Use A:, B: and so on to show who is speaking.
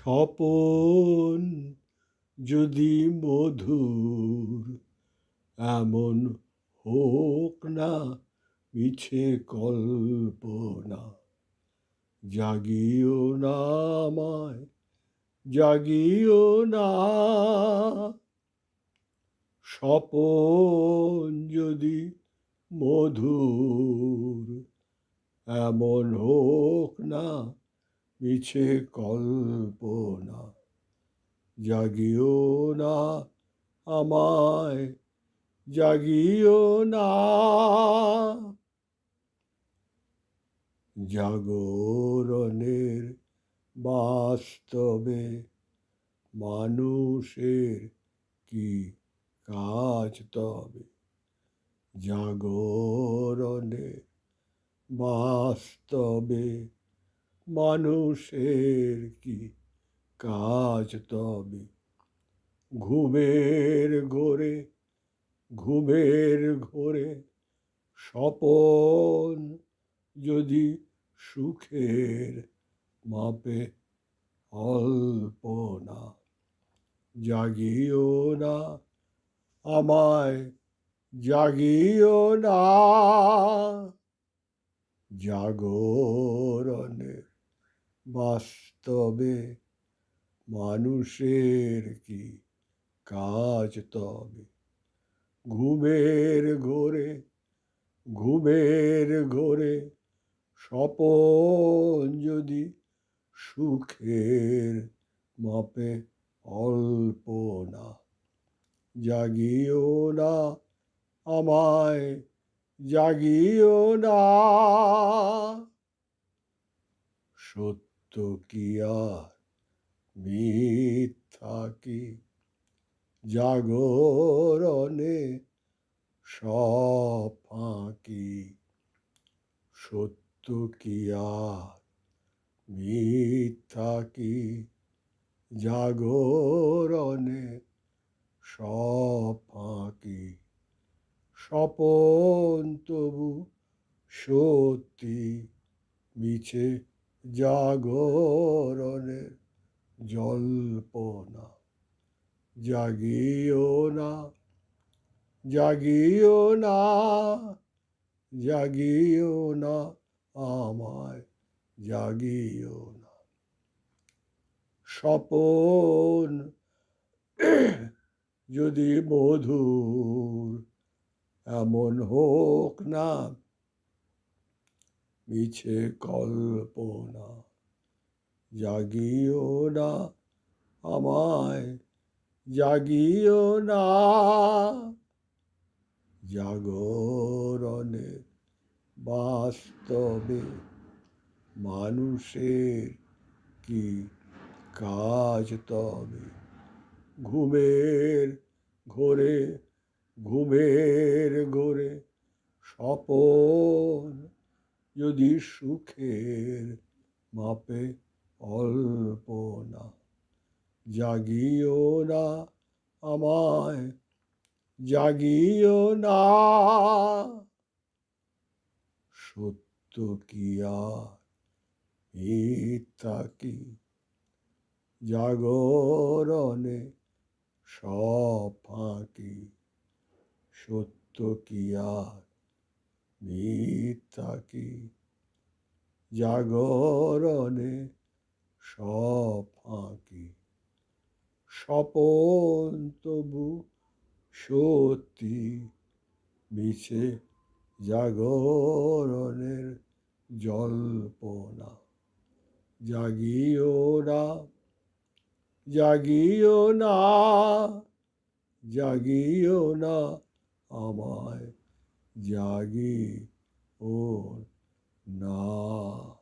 A: স্বপন যদি মধুর, এমন হোক না মিছে কল্পনা। জাগিও না আমায়, জাগিও না। স্বপন যদি মধুর, এমন হোক না মিছে কল্পনা, জাগিও না আমায়, জাগিও না। জাগরণের বাস্তবে মানুষের কি কাজ তবে? জাগরণের বাস্তবে মানুষের কি কাজ তবে? ঘুমের ঘোরে ঘুমের ঘোরে স্বপন যদি সুখের মাপে অল্প না, জাগিও না আমায়, জাগিও না জাগরণের বাস্তবে মানুষের কি কাজ তবে? ঘুমের ঘোরে ঘুমের ঘোরে স্বপন যদি সুখের মাপে অল্প না, জাগিও না আমায়, জাগিও না। সত্য কি আর মিথ্যা কি? জাগরণে সব ফাঁকি। সত্য কি আর মিথ্যা কি? জাগরণে সব ফাঁকি। স্বপন তবু সত্যি মিছে জাগরণের জল্পনা, জাগিও না জাগিও না জাগিও না আমায়, জাগিও না। স্বপন যদি মধুর এমন হোক না মিছে কল্পনা। জাগিও না আমায়, জাগিও না। জাগরণের বাস্তবে মানুষের কি কাজ তবে? ঘুমের ঘোরে ঘুমের ঘোরে স্বপন যদি সুখের মাপে অল্প না জাগিও না আমায়, জাগিও না। সত্য কি আর মিথ্যা কি? জাগরণে সব ফাঁকি সত্য কি আর মিথ্যা কি? জাগরণে সব ফাঁকি। স্বপন তবু সত্যি মিছে জাগরণের জল্পনা। জাগিও না জাগিও না জাগিও না আমায় জাগি ও না